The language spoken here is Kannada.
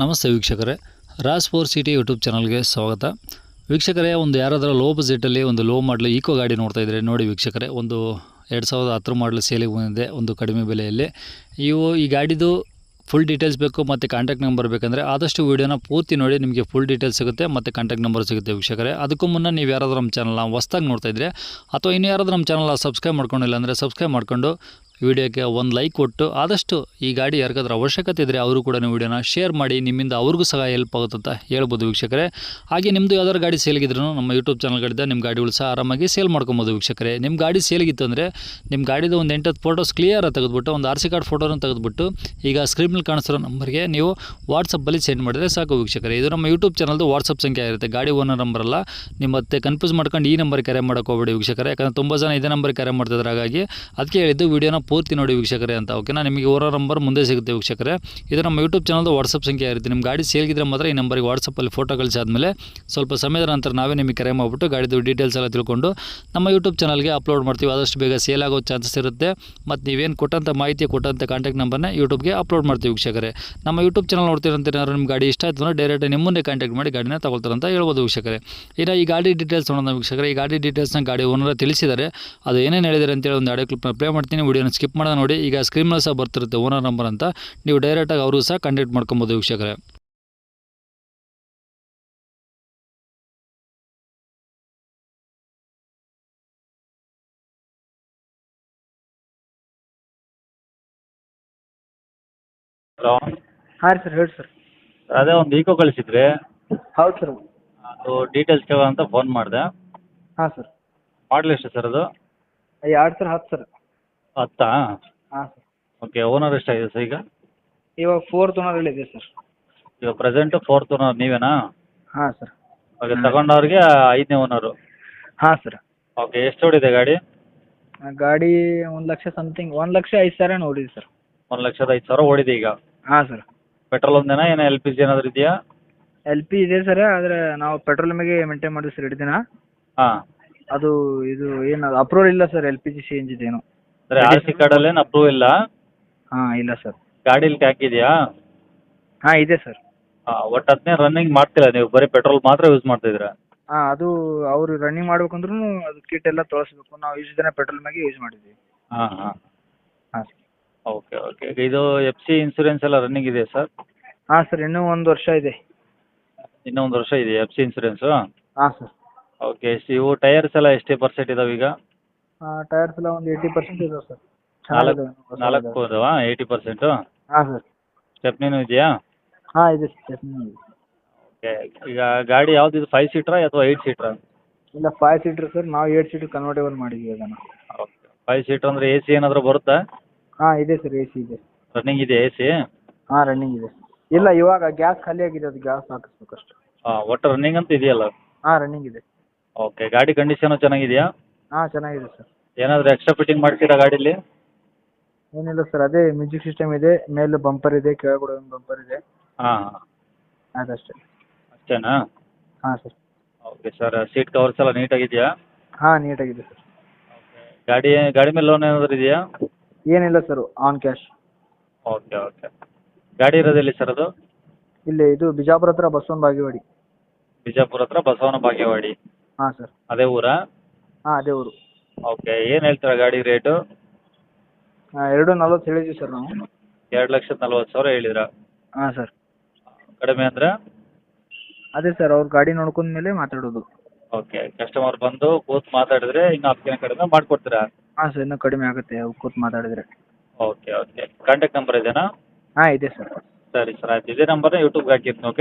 ನಮಸ್ತೆ ವೀಕ್ಷಕರೇ. ರಾಸ್ ಫೋರ್ ಸಿಟಿ ಯೂಟ್ಯೂಬ್ ಚಾನಲ್ಗೆ ಸ್ವಾಗತ. ವೀಕ್ಷಕರೇ, ಒಂದು ಯಾರಾದರೂ ಲೋ ಬಜೆಟಲ್ಲಿ ಒಂದು ಲೋ ಮಾಡಲು ಈಕೋ ಗಾಡಿ ನೋಡ್ತಾ ಇದ್ದರೆ ನೋಡಿ ವೀಕ್ಷಕರೇ, ಒಂದು ಎರಡು ಸಾವಿರದ ಹತ್ತರ ಮಾಡಲು ಸೇಲಿಗೆ ಬಂದಿದೆ, ಒಂದು ಕಡಿಮೆ ಬೆಲೆಯಲ್ಲಿ. ಇವು ಈ ಗಾಡಿದು ಫುಲ್ ಡೀಟೇಲ್ಸ್ ಬೇಕು ಮತ್ತು ಕಾಂಟ್ಯಾಕ್ಟ್ ನಂಬರ್ ಬೇಕಂದರೆ ಆದಷ್ಟು ವೀಡಿಯೋನ ಪೂರ್ತಿ ನೋಡಿ ನಿಮಗೆ ಫುಲ್ ಡೀಟೇಲ್ಸ್ ಸಿಗುತ್ತೆ ಮತ್ತು ಕಾಂಟ್ಯಾಕ್ಟ್ ನಂಬರ್ ಸಿಗುತ್ತೆ ವೀಕ್ಷಕರೇ. ಅದಕ್ಕೂ ಮುನ್ನ ನೀವು ಯಾರಾದರೂ ನಮ್ಮ ಚಾನಲ್ನ ಹೊಸ್ದಾಗಿ ನೋಡ್ತಾ ಇದ್ದರೆ ಅಥವಾ ಇನ್ನು ಯಾರಾದರೂ ನಮ್ಮ ಚಾನಲ್ನ ಸಬ್ಸ್ಕ್ರೈಬ್ ಮಾಡ್ಕೊಂಡಿಲ್ಲ ಅಂದರೆ ಸಬ್ಸ್ಕ್ರೈಬ್ ಮಾಡ್ಕೊಂಡು ವಿಡಿಯೋಕ್ಕೆ ಒಂದು ಲೈಕ್ ಕೊಟ್ಟು ಆದಷ್ಟು ಈ ಗಾಡಿ ಯಾರಿಗಾದ್ರೂ ಅವಶ್ಯಕತೆ ಇದ್ದರೆ ಅವರು ಕೂಡ ನೀವು ವಿಡಿಯೋನ ಶೇರ್ ಮಾಡಿ, ನಿಮ್ಮಿಂದ ಅವ್ರಿಗೂ ಸಹ ಹೆಲ್ಪ್ ಆಗುತ್ತೆ ಅಂತ ಹೇಳ್ಬೋದು ವೀಕ್ಷಕರೇ. ಹಾಗೆ ನಿಮ್ಮದು ಯಾವ್ದಾದ್ರು ಗಾಡಿ ಸೇಲ್ಗಿದ್ರು ನಮ್ಮ ಯೂಟ್ಯೂಬ್ ಚಾನಲ್ಗಳಿಂದ ನಿಮ್ಮ ಗಾಡಿಗಳು ಸಹ ಆರಾಮಾಗಿ ಸೇಲ್ ಮಾಡ್ಕೊಬೋದು ವೀಕ್ಷಕರೇ. ನಿಮ್ಮ ಗಾಡಿ ಸೇಲ್ಗಿತ್ತು ಅಂದರೆ ನಿಮ್ಮ ಗಾಡಿದು ಒಂದು ಎಂಟತ್ತು ಫೋಟೋಸ್ ಕ್ಲಿಯರ್ ತೆಗೆದುಬಿಟ್ಟು, ಒಂದು ಆರ್ ಸಿ ಕಾರ್ಡ್ ಫೋಟೋನ ತೆಗೆದುಬಿಟ್ಟು, ಈಗ ಸ್ಕ್ರೀನಲ್ಲಿ ಕಾಣಿಸ್ತಿರೋ ನಂಬರ್ಗೆ ನೀವು ವಾಟ್ಸಪ್ಪಲ್ಲಿ ಸೆಂಡ್ ಮಾಡಿದರೆ ಸಾಕು ವೀಕ್ಷಕರೇ. ಇದು ನಮ್ಮ ಯೂಟ್ಯೂಬ್ ಚಾನಲ್ದು ವಾಟ್ಸಪ್ ಸಂಖ್ಯೆ ಇರುತ್ತೆ ಗಾಡಿ ಓನರ್ ನಂಬರ್ ಅಲ್ಲ ನಿಮ್ಮ ಮತ್ತೆ ಕನ್ಫ್ಯೂಸ್ ಮಾಡ್ಕೊಂಡು ಈ ನಂಬರ್ ಕರೆ ಹೋಗ್ಬೇಡಿ ವೀಕ್ಷಕರೇ. ಯಾಕಂದರೆ ತುಂಬ ಜನ ಇದೇ ನಂಬರ್ ಕರೆ ಮಾಡ್ತಿದ್ರೆ, ಹಾಗಾಗಿ ಅದಕ್ಕೆ ಹೇಳಿದ್ದು ವೀಡಿಯೋನ ಪೂರ್ತಿ ನೋಡಿ ವೀಕ್ಷಕರೇ ಅಂತ. ಓಕೆನಾ ನಿಮಗೆ ಓರೋ ನಂಬರ್ ಮುಂದೆ ಸಿಗುತ್ತೆ ವೀಕ್ಷಕರೇ. ಇದು ನಮ್ಮ ಯೂಟ್ಯೂಬ್ ಚಾನಲ್ದು ವಾಟ್ಸಪ್ ಸಂಖ್ಯೆ ಇರುತ್ತೆ ನಿಮ್ಮ ಗಾಡಿ ಸೇಲ್ಗಿದ್ರೆ ಮಾತ್ರ ಈ ನಂಬರ್ಗೆ ವಾಟ್ಸಪ್ಪಲ್ಲಿ ಫೋಟೋ ಕಳಿಸಾದ್ಮೇಲೆ ಸ್ವಲ್ಪ ಸಮಯದ ನಂತರ ನಾವೇ ನಿಮಗೆ ಕರೆ ಮಾಡಿಬಿಟ್ಟು ಗಾಡಿದು ಡೀಟೇಲ್ಸ್ ಎಲ್ಲ ತಿಳ್ಕೊಂಡು ನಮ್ಮ ಯೂಟ್ಯೂಬ್ ಚಾನಲ್ಗೆ ಅಪ್ಲೋಡ್ ಮಾಡ್ತೀವಿ. ಆದಷ್ಟು ಬೇಗ ಸೇಲ್ ಆಗೋ ಚಾನ್ಸಸ್ ಇರುತ್ತೆ. ಮತ್ತು ನೀವೇನು ಕೊಟ್ಟಂಥ ಮಾಹಿತಿ ಕೊಟ್ಟಂಥ ಕಾಂಟ್ಯಾಕ್ಟ್ ನಂಬರ್ನ ಯೂಟ್ಯೂಬ್ಗೆ ಅಪ್ಲೋಡ್ ಮಾಡ್ತೀವಿ ವೀಕ್ಷಕರೇ. ನಮ್ಮ ಯೂಟ್ಯೂಬ್ ಚಾನಲ್ ನೋಡ್ತೀರಂತ ಏನಾದ್ರು ನಿಮ್ಮ ಗಾಡಿ ಇಷ್ಟ ಆಯ್ತು ಅಂದರೆ ಡೈರೆಕ್ಟ್ ನಿಮ್ಮನ್ನೇ ಕಾಂಟ್ಯಾಕ್ಟ್ ಮಾಡಿ ಗಾಡಿನ ಅಂತ ಹೇಳ್ಬೋದು ವೀಕ್ಷಕರೇ. ಇನ್ನು ಈ ಗಾಡಿ ಡೀಟೇಲ್ಸ್ ನೋಡೋಣ ವೀಕ್ಷಕರೇ. ಈ ಗಾಡಿ ಡೀಟೇಲ್ಸ್ನ ಗಾಡಿ ಓನರ್ ತಿಳಿಸಿದ್ದಾರೆ. ಅದು ಏನೇನು ಹೇಳಿದ್ದಾರೆ ಅಂತೇಳಿ ಒಂದು ಆಡಿಯೋ ಕ್ಲಿಪ್ನ ಪ್ಲೇ ಮಾಡ್ತೀನಿ. ವಿಡಿಯೋನ ಸ್ಕಿಪ್ ಮಾಡೋದು ನೋಡಿ. ಈಗ ಸ್ಕ್ರೀನಲ್ಲಿ ಸಹ ಬರ್ತಿರುತ್ತೆ ಓನರ್ ನಂಬರ್ ಅಂತ. ನೀವು ಡೈರೆಕ್ಟಾಗಿ ಅವರು ಸಹ ಕಾಂಟ್ಯಾಕ್ಟ್ ಮಾಡ್ಕೊಬೋದು ವೀಕ್ಷಕರೇ. ಹಲೋ. ಹಾಂ ರೀ ಸರ್ ಹೇಳಿ ಸರ್. ಅದೇ ಒಂದು ಈಕೋ ಕಳಿಸಿದ್ರಿ. ಹೌದು ಸರ್. ಅದು ಡೀಟೇಲ್ಸ್ ಕೇಳೋಣ ಅಂತ ಫೋನ್ ಮಾಡಿದೆ. ಹಾಂ ಸರ್. ಮಾಡಲ್ ಎಷ್ಟು ಸರ್ ಅದು? ಎರಡು ಸರ್ ಹತ್ತು ಸರ್. ಹತ್ತಾ? ಹಾಂ ಸರ್. ಓಕೆ ಓನರ್ ಎಷ್ಟಾಗಿದೆ ಸರ್ ಈಗ? ಇವಾಗ ಫೋರ್ತ್ ಓನರ್ ಇದೆ ಸರ್ ಇವಾಗ ಪ್ರೆಸೆಂಟು ಫೋರ್ತ್ ಓನರ್ ನೀವೇನಾ? ಹಾಂ ಸರ್ ಓಕೆ ತಗೊಂಡವ್ರಿಗೆ ಐದನೇ ಓನರು ಹಾಂ ಸರ್ ಓಕೆ ಎಷ್ಟು ಓಡಿದೆ ಗಾಡಿ? ಗಾಡಿ ಒಂದು ಲಕ್ಷ ಸಮಥಿಂಗ್ ಒಂದು ಲಕ್ಷ ಐದು ಸಾವಿರ ನೋಡಿದೆ ಸರ್ ಒಂದು ಲಕ್ಷದ ಐದು ಸಾವಿರ ಓಡಿದೆ ಈಗ? ಹಾಂ ಸರ್ ಪೆಟ್ರೋಲ್ ಒಂದೇನಾ ಏನೋ ಎಲ್ ಪಿ ಜಿ ಏನಾದರೂ ಇದೆಯಾ? ಎಲ್ ಪಿ ಇದೆ ಸರ್ ಆದರೆ ನಾವು ಪೆಟ್ರೋಲ್ ಮೇಲೆ ಮೇಂಟೈನ್ ಮಾಡಿದ್ವಿ ಸರ್ ಎರಡು ದಿನ ಹಾಂ. ಅದು ಇದು ಏನು ಅಪ್ರೂವಲ್ ಇಲ್ಲ sir L P G C N ಜಿದೇನು ಅಂದರೆ ಆರ್ ಸಿ ಕಾರ್ಡಲ್ಲೇನು ಅಪ್ರೂವ್ ಇಲ್ಲ. ಹಾ ಇಲ್ಲ ಸರ್. ಗಾಡೀಲಿ ಹಾಕಿದೆಯಾ ಹಾಂ ಇದೆ ಸರ್. ಹಾಂ ಒಟ್ಟು ಹತ್ತನೇ ರನ್ನಿಂಗ್ ಮಾಡ್ತಿಲ್ಲ ನೀವು? ಬರೀ ಪೆಟ್ರೋಲ್ ಮಾತ್ರ ಯೂಸ್ ಮಾಡ್ತಿದ್ದೀರಾ ಹಾ ಅದು ಅವರು ರನ್ನಿಂಗ್ ಮಾಡ್ಬೇಕಂದ್ರೂ ಅದು ಕಿಟ್ ಎಲ್ಲ ತೋರಿಸ್ಬೇಕು. ನಾವು ಇಷ್ಟು ದಿನ ಪೆಟ್ರೋಲ್ ಮ್ಯಾಗೆ ಯೂಸ್ ಮಾಡಿದ್ವಿ. ಹಾ ಹಾ. ಹಾಂ ಸರ್. ಓಕೆ ಓಕೆ ಇದು ಎಫ್ ಸಿ ಇನ್ಸೂರೆನ್ಸ್ ಎಲ್ಲ ರನ್ನಿಂಗ್ ಇದೆ ಸರ್? ಹಾಂ ಸರ್ ಇನ್ನೂ ಒಂದು ವರ್ಷ ಇದೆ. ಇನ್ನೂ ಒಂದು ವರ್ಷ ಇದೆ ಎಫ್ ಸಿ ಇನ್ಸೂರೆನ್ಸು ಹಾಂ ಸರ್. ಓಕೆ ಇವು ಟೈರ್ಸ್ ಎಲ್ಲ ಎಷ್ಟು ಪರ್ಸೆಂಟ್ ಇದಾವೆ ಈಗ? ಟೈರ್ಸ್ ಎಲ್ಲ ಒಂದು ಏಯ್ಟಿ ಪರ್ಸೆಂಟ್ ಇದಾವೆ ಸರ್. ನಾಲ್ಕು ನಾಲ್ಕು ಏಯ್ಟಿ ಪರ್ಸೆಂಟು ಹಾಂ ಸರ್. ಸ್ಟೆಪ್ನಿನೂ ಇದೆಯಾ? ಹಾಂ ಇದೆ ಸ್ಟೆಪ್ನಿ ಇದೆ. ಓಕೆ ಈಗ ಗಾಡಿ ಯಾವ್ದು ಇದು ಫೈವ್ ಸೀಟ್ರಾ ಅಥವಾ ಏಯ್ಟ್ ಸೀಟ್ರಾ ಇಲ್ಲ ಫೈವ್ ಸೀಟ್ರ್ ಸರ್. ನಾವು ಏಟ್ ಸೀಟ್ ಕನ್ವರ್ಟೇಬಲ್ ಮಾಡಿದ್ವಿ ಅದನ್ನು ಓಕೆ ಫೈವ್ ಸೀಟ್ರ್ ಅಂದ್ರೆ ಎ ಸಿ ಏನಾದರೂ ಬರುತ್ತಾ? ಹಾಂ ಇದೆ ಸರ್ ಎ ಸಿ ಇದೆ. ರನ್ನಿಂಗ್ ಇದೆ ಎ ಸಿ ಹಾಂ ರನ್ನಿಂಗ್ ಇದೆ. ಇಲ್ಲ ಇವಾಗ ಗ್ಯಾಸ್ ಖಾಲಿ ಆಗಿದೆ ಅದು ಗ್ಯಾಸ್ ಹಾಕಿಸ್ಬೇಕಷ್ಟು. ಹಾಂ ಒಟ್ಟು ರನ್ನಿಂಗ್ ಅಂತ ಇದೆಯಲ್ಲ? ಹಾಂ ರನ್ನಿಂಗ್ ಇದೆ. ಓಕೆ ಗಾಡಿ ಕಂಡೀಷನು ಚೆನ್ನಾಗಿದೆಯಾ? ಹಾಂ ಚೆನ್ನಾಗಿದೆ ಸರ್. ಏನಾದರೂ ಎಕ್ಸ್ಟ್ರಾ ಫಿಟ್ಟಿಂಗ್ ಮಾಡ್ತೀರಾ ಗಾಡೀಲಿ? ಏನಿಲ್ಲ ಸರ್ ಅದೇ ಮ್ಯೂಸಿಕ್ ಸಿಸ್ಟಮ್ ಇದೆ ಮೇಲೆ ಬಂಪರ್ ಇದೆ ಕೆಳಗಡೆ ಒಂದು ಬಂಪರ್ ಇದೆ. ಹಾಂ ಅದಷ್ಟೇ ಅಷ್ಟೇನಾ? ಹಾಂ sir. Okay sir seat covers ಎಲ್ಲ ನೀಟಾಗಿದೆಯಾ ಹಾಂ ನೀಟಾಗಿದೆ ಸರ್. ಗಾಡಿ ಗಾಡಿ ಮೇಲೆ ಲೋನ್ ಏನಾದರೂ ಇದೆಯಾ? ಏನಿಲ್ಲ sir on cash okay okay. ಗಾಡಿ ಇರೋದೆಲ್ಲಿ ಸರ್ ಅದು? ಇಲ್ಲಿ ಇದು ಬಿಜಾಪುರ ಹತ್ರ ಬಸವನ ಬಾಗೇವಾಡಿ. ಬಿಜಾಪುರ ಹತ್ರ ಬಸವನ ಬಾಗೇವಾಡಿ. ಹಾಂ ಸರ್. ಅದೇ ಊರಾ? ಹಾಂ ಅದೇ ಊರು ಓಕೆ ಏನು ಹೇಳ್ತೀರಾ ಗಾಡಿ ರೇಟು? ಎರಡು ನಲ್ವತ್ತು ಹೇಳಿದ್ವಿ ಸರ್ ನಾವು. ಎರಡು ಲಕ್ಷದ ನಲ್ವತ್ತು ಸಾವಿರ ಹೇಳಿದ್ರ? ಹಾಂ ಸರ್. ಕಡಿಮೆ ಅಂದ್ರೆ? ಅದೇ ಸರ್ ಅವ್ರ ಗಾಡಿ ನೋಡ್ಕೊಂಡ ಮೇಲೆ ಮಾತಾಡೋದು. ಓಕೆ ಕಸ್ಟಮರ್ ಬಂದು ಕೂತು ಮಾತಾಡಿದ್ರೆ ಇನ್ನು ಹತ್ತು ದಿನ ಕಡಿಮೆ ಮಾಡಿಕೊಡ್ತೀರಾ? ಹಾಂ ಸರ್ ಇನ್ನೂ ಕಡಿಮೆ ಆಗುತ್ತೆ ಅವ್ರು ಕೂತು ಮಾತಾಡಿದರೆ. Okay okay. ಕಾಂಟ್ಯಾಕ್ಟ್ ನಂಬರ್ ಇದೆಯಾ ಹಾಂ ಇದೆ ಸರ್. ಸರಿ ಸರ್ ಆಯ್ತು. ಇದೇ ನಂಬರ್ನ ಯೂಟ್ಯೂಬ್ಗೆ ಹಾಕಿರ್ತೀನಿ ಓಕೆ?